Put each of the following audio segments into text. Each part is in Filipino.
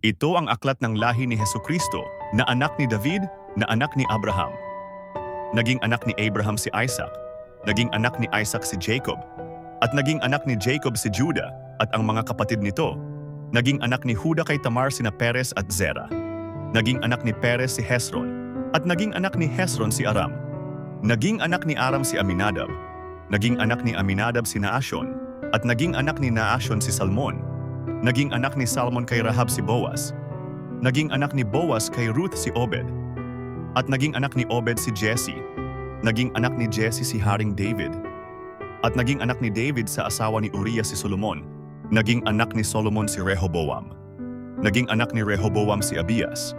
Ito ang aklat ng lahi ni Heso Kristo na anak ni David na anak ni Abraham. Naging anak ni Abraham si Isaac, naging anak ni Isaac si Jacob, at naging anak ni Jacob si Judah at ang mga kapatid nito. Naging anak ni Huda kay Tamar sina Perez at Zerah. Naging anak ni Perez si Hesron, at naging anak ni Hesron si Aram. Naging anak ni Aram si Aminadab. Naging anak ni Aminadab si Naashon, at naging anak ni Naashon si Salmon. Naging anak ni Salmon kay Rahab si Boaz. Naging anak ni Boaz kay Ruth si Obed. At naging anak ni Obed si Jesse. Naging anak ni Jesse si Haring David. At naging anak ni David sa asawa ni Uriah si Solomon. Naging anak ni Solomon si Rehoboam. Naging anak ni Rehoboam si Abias.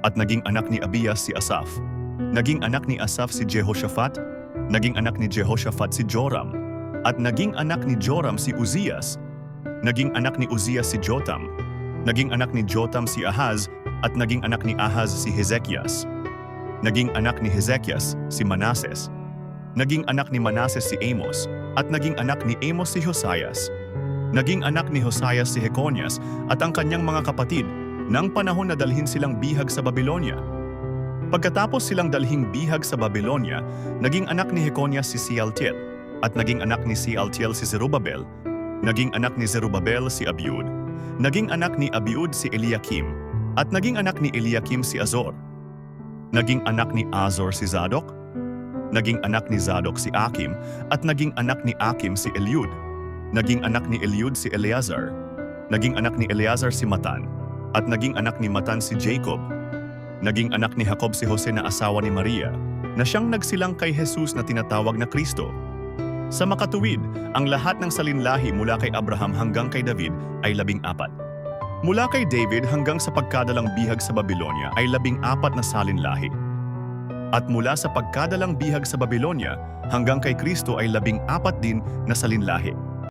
At naging anak ni Abias si Asaph. Naging anak ni Asaph si Jehoshaphat. Naging anak ni Jehoshaphat si Joram. At naging anak ni Joram si Uzias. Naging anak ni Uzias si Jotam. Naging anak ni Jotam si Ahaz. At naging anak ni Ahaz si Hezekias. Naging anak ni Hezekias si Manases. Naging anak ni Manases si Amos. At naging anak ni Amos si Hosayas. Naging anak ni Hosayas si Heconias at ang kanyang mga kapatid nang panahon na dalhin silang bihag sa Babylonia. Pagkatapos silang dalhing bihag sa Babylonia, naging anak ni Heconias si Sealtiel at naging anak ni Sealtiel si Zerubabel, naging anak ni Zerubabel si Abiud, naging anak ni Abiud si Eliakim, at naging anak ni Eliakim si Azor. Naging anak ni Azor si Zadok, naging anak ni Zadok si Akim, at naging anak ni Akim si Eliud. Naging anak ni Eliud si Eleazar. Naging anak ni Eleazar si Matan. At naging anak ni Matan si Jacob. Naging anak ni Jacob si Jose na asawa ni Maria, na siyang nagsilang kay Jesus na tinatawag na Kristo. Sa makatuwid, ang lahat ng salinlahi mula kay Abraham hanggang kay David ay labing apat. Mula kay David hanggang sa pagkadalang bihag sa Babylonia ay labing apat na salinlahi. At mula sa pagkadalang bihag sa Babylonia hanggang kay Kristo ay labing apat din na salinlahi.